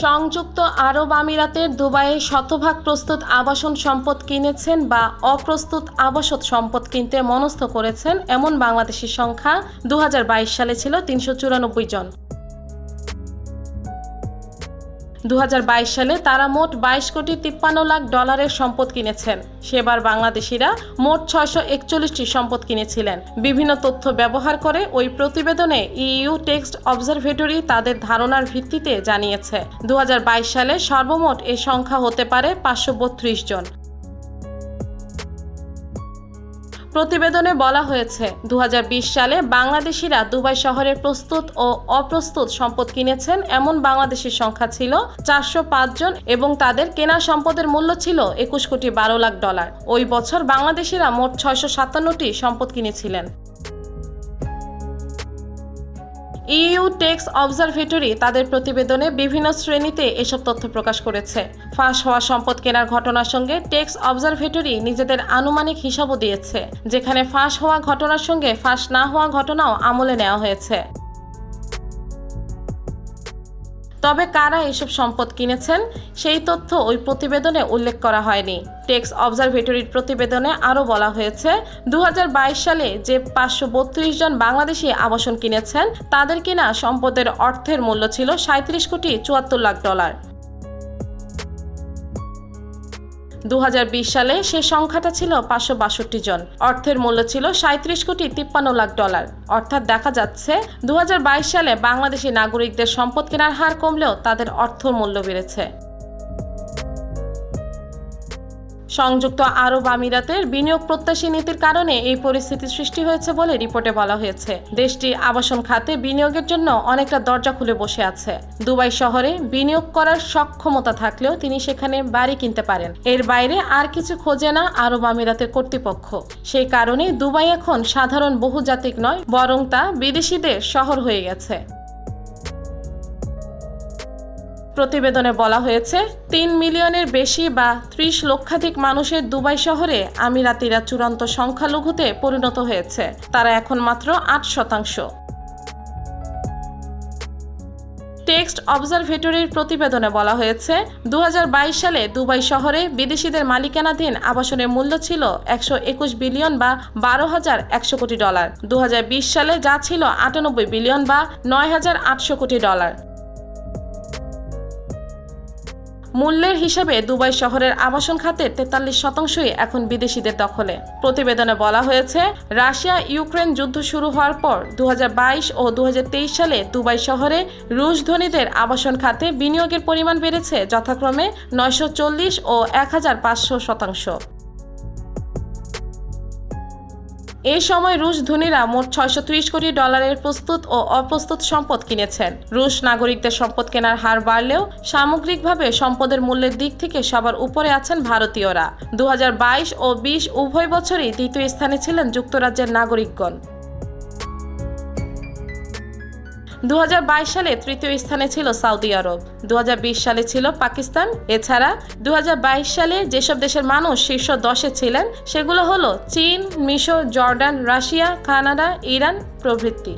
সংযুক্ত আরব আমিরাতের দুবাইয়ে শতভাগ প্রস্তুত আবাসন সম্পদ কিনেছেন বা অপ্রস্তুত আবাসন সম্পদ কিনতে মনস্থ করেছেন এমন বাংলাদেশের সংখ্যা দু হাজার বাইশ সালে ছিল তিনশো চুরানব্বই জন। দু হাজার বাইশ সালে তারা মোট বাইশ কোটি তিপ্পান্ন লাখ ডলারের সম্পদ কিনেছেন। সেবার বাংলাদেশিরা মোট ছয়শো একচল্লিশটি সম্পদ কিনেছিলেন। বিভিন্ন তথ্য ব্যবহার করে ওই প্রতিবেদনে ইইউ টেক্সট অবজারভেটরি তাদের ধারণার ভিত্তিতে জানিয়েছে। দু হাজার বাইশ সালে সর্বমোট এ সংখ্যা হতে পারে পাঁচশো বত্রিশ জন। প্রতিবেদনে বলা হয়েছে দু হাজার বিশ সালে বাংলাদেশিরা দুবাই শহরে প্রস্তুত ও অপ্রস্তুত সম্পদ কিনেছেন। এমন বাংলাদেশের সংখ্যা ছিল চারশো জন এবং তাদের কেনা সম্পদের মূল্য ছিল একুশ কোটি বারো লাখ ডলার। ওই বছর বাংলাদেশিরা মোট ছয়শো সাতান্নটি সম্পদ কিনেছিলেন। ইইউ টেক্স অবজারভেটরি তাদের প্রতিবেদনে বিভিন্ন শ্রেণীতে এসব তথ্য প্রকাশ করেছে। ফাঁস হওয়া সম্পদ কেনার ঘটনার সঙ্গে টেক্স অবজারভেটরি নিজেদের আনুমানিক হিসাবও দিয়েছে, যেখানে ফাঁস হওয়া ঘটনার সঙ্গে ফাঁস না হওয়া ঘটনাও আমলে নেওয়া হয়েছে। তবে কারা এসব সম্পদ কিনেছেন, সেই তথ্য ওই প্রতিবেদনে উল্লেখ করা হয়নি। টেক্স অবজারভেটরির প্রতিবেদনে আরও বলা হয়েছে দু হাজার বাইশ সালে যে পাঁচশো বত্রিশ জন বাংলাদেশি আবাসন কিনেছেন, তাদের কিনা সম্পদের অর্থের মূল্য ছিল সাঁত্রিশ কোটি চুয়াত্তর লাখ ডলার। দু হাজার বিশ সালে সে সংখ্যাটা ছিল পাঁচশো বাষট্টি জন। অর্থের মূল্য ছিল সাঁত্রিশ কোটি তিপ্পান্ন লাখ ডলার। অর্থাৎ দেখা যাচ্ছে দু হাজার বাইশ সালে বাংলাদেশি নাগরিকদের সম্পদ কেনার হার কমলেও তাদের অর্থ মূল্য বেড়েছে। সংযুক্ত আরব আমিরাতের বিনিয়োগ প্রত্যাশী নীতির কারণে এই পরিস্থিতি সৃষ্টি হয়েছে বলে রিপোর্টে বলা হয়েছে। দেশটি আবাসন খাতে বিনিয়োগের জন্য অনেকটা দরজা খুলে বসে আছে। দুবাই শহরে বিনিয়োগ করার সক্ষমতা থাকলেও তিনি সেখানে বাড়ি কিনতে পারেন। এর বাইরে আর কিছু খোঁজে না আরব আমিরাতের কর্তৃপক্ষ। সেই কারণে দুবাই এখন সাধারণ বহুজাতিক নয়, বরং তা বিদেশিদের শহর হয়ে গেছে। প্রতিবেদনে বলা হয়েছে, তিন মিলিয়নের বেশি বা ত্রিশ লক্ষাধিক মানুষের দুবাই শহরে আমিরাতিরা চূড়ান্ত সংখ্যালঘুতে পরিণত হয়েছে। তারা এখন মাত্র আট শতাংশ। টেক্সট অবজারভেটরির প্রতিবেদনে বলা হয়েছে দু হাজার বাইশ সালে দুবাই শহরে বিদেশিদের মালিকানাধীন আবাসনের মূল্য ছিল একশো একুশ বিলিয়ন বা বারো হাজার একশো কোটি ডলার। দু হাজার বিশ সালে যা ছিল আটানব্বই বিলিয়ন বা নয় হাজার আটশো কোটি ডলার। মূল্যের হিসাবে দুবাই শহরের আবাসন খাতে তেতাল্লিশ শতাংশই এখন বিদেশিদের দখলে। প্রতিবেদনে বলা হয়েছে, রাশিয়া ইউক্রেন যুদ্ধ শুরু হওয়ার পর দু হাজার বাইশ ও দু হাজার তেইশ সালে দুবাই শহরে রুশ ধনীদের আবাসন খাতে বিনিয়োগের পরিমাণ বেড়েছে যথাক্রমে নয়শো চল্লিশ ও এক হাজার পাঁচশো শতাংশ। এই সময় রুশ ধনীরা মোট ছয়শো ত্রিশ কোটি ডলারের প্রস্তুত ও অপ্রস্তুত সম্পদ কিনেছেন। রুশ নাগরিকদের সম্পদ কেনার হার বাড়লেও সামগ্রিকভাবে সম্পদের মূল্যের দিক থেকে সবার উপরে আছেন ভারতীয়রা। দু হাজার বাইশ ও বিশ উভয় বছরই দ্বিতীয় স্থানে ছিলেন যুক্তরাজ্যের নাগরিকগণ। দু হাজার বাইশ সালে তৃতীয় স্থানে ছিল সৌদি আরব। দু হাজার বিশ সালে ছিল পাকিস্তান। এছাড়া দু হাজার বাইশ সালে যেসব দেশের মানুষ শীর্ষ দশে ছিলেন, সেগুলো হলো চীন, মিশর, জর্ডান, রাশিয়া, কানাডা, ইরান প্রভৃতি।